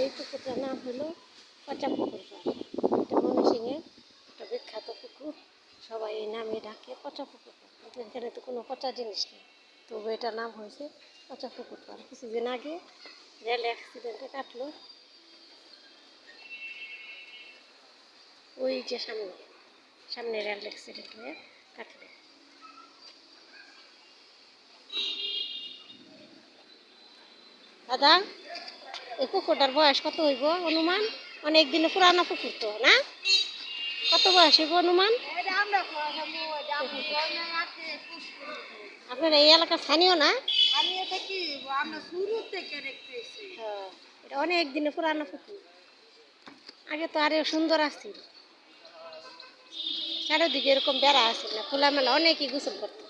এই পুকুরটার নাম হলো পচা পুকুর এটা ময়মনসিংহে একটা বিখ্যাত পুকুর। সবাই এই নামে ডাকে পচা পুকুর এখানে তো কোনো পচা জিনিস নেই। তবু এটার নাম হয়েছে পচা পুকুর পাড় কিছুদিন আগে রেল অ্যাক্সিডেন্টে কাটলো। ওই যে সামনে সামনে রেল অ্যাক্সিডেন্ট হয়ে কাটলো। দাদা? এই পুকুরটার বয়স কত হইব অনুমান অনেক দিনে পুরানো পুকুর তো না? কত বয়স হইব অনুমান আপনার এই এলাকার স্থানীয় না? আমি হ্যাঁ, এটা অনেক দিনে পুরানো পুকুর আগে তো আরে সুন্দর আসছিল। চারিদিকে এরকম বেড়া আছে না খোলামেলা অনেকই গোসল করতো।